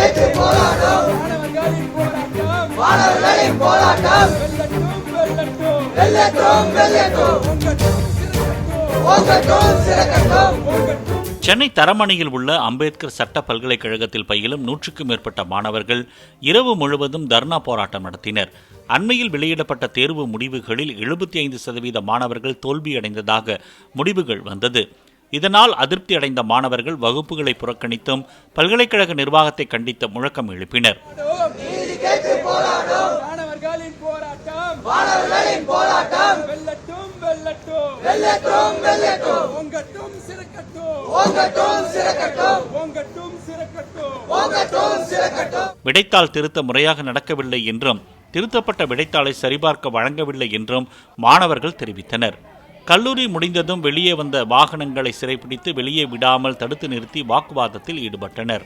கேட்டு போராட்டம். மாணவர்களின் போராட்டம். வெல்லட்டும் வெல்லட்டும். சென்னை தரமணியில் உள்ள அம்பேத்கர் சட்ட பல்கலைக்கழகத்தில் பயிலும் நூற்றுக்கும் மேற்பட்ட மாணவர்கள் இரவு முழுவதும் தர்ணா போராட்டம் நடத்தினர். அண்மையில் வெளியிடப்பட்ட தேர்வு முடிவுகளில் எழுபத்தி ஐந்து சதவீத மாணவர்கள் தோல்வியடைந்ததாக முடிவுகள் வந்தது. இதனால் அதிருப்தி அடைந்த மாணவர்கள் வகுப்புகளை புறக்கணித்தும் பல்கலைக்கழக நிர்வாகத்தை கண்டித்து முழக்கம் எழுப்பினர். விடைத்தாள் திருத்த முறையாக நடக்கவில்லை என்றும் திருத்தப்பட்ட விடைத்தாளை சரிபார்க்க வழங்கவில்லை என்றும் மாணவர்கள் தெரிவித்தனர். கல்லூரி முடிந்ததும் வெளியே வந்த வாகனங்களை சிறைப்பிடித்து வெளியே விடாமல் தடுத்து நிறுத்தி வாக்குவாதத்தில் ஈடுபட்டனர்.